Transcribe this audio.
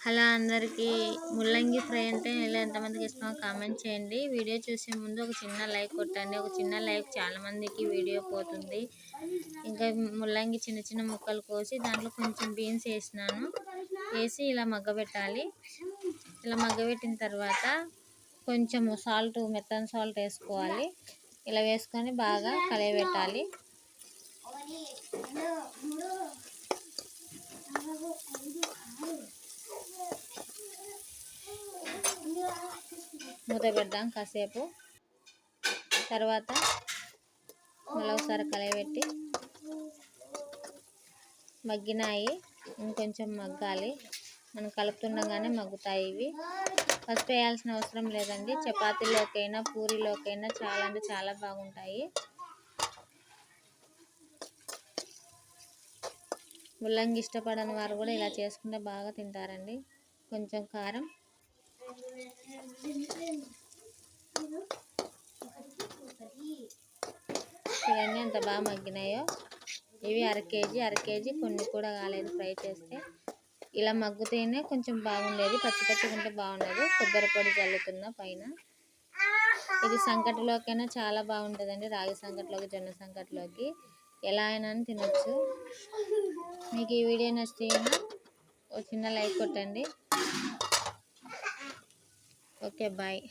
Hello అందరికీ ముల్లంగి fry అంటే ఇలా ఎంతమందికి ఇష్టమో కామెంట్ చేయండి. వీడియో చూసే ముందు ఒక చిన్న లైక్ కొట్టండి. ఒక చిన్న లైక్ చాలామందికి వీడియో పోతుంది. ఇంకా ముల్లంగి చిన్న చిన్న ముక్కలు కోసి దాంట్లో కొంచెం బీన్స్ వేసినాను. వేసి ఇలా మగ్గబెట్టాలి. ఇలా మగ్గబెట్టిన తర్వాత కొంచెం సాల్ట్ మెత్తన సాల్ట్ వేసుకోవాలి. ఇలా వేసుకొని బాగా కలయబెట్టాలి. మూత పెడదాం కాసేపు. తర్వాత మళ్ళీ ఒకసారి కలయబెట్టి మగ్గినాయి. ఇంకొంచెం మగ్గాలి. మనం కలుపుతుండగానే మగ్గుతాయి ఇవి. పసుపు వేయాల్సిన అవసరం లేదండి. చపాతీలోకైనా పూరీలోకైనా చాలా అంటే చాలా బాగుంటాయి. ముల్లంగి ఇష్టపడని వారు కూడా ఇలా చేసుకుంటే బాగా తింటారండి. కొంచెం కారం. చూడండి ఎంత బాగా మగ్గినాయో. ఇవి అర కేజీ అర కేజీ కొన్ని కూడా కాలేదు ఫ్రై చేస్తే. ఇలా మగ్గుతేనే కొంచెం బాగుండేది. పచ్చి పచ్చిగా ఉంటే బాగుండదు. కొబ్బరి పొడి చల్లుతున్నా పైన. ఇది సంకటిలోకైనా చాలా బాగుంటుందండి. రాగి సంకటిలోకి జొన్న సంకటిలోకి. ఎలా అయినా తినొచ్చు. మీకు ఈ వీడియో నచ్చితే ఒక చిన్న లైక్ కొట్టండి. Okay bye.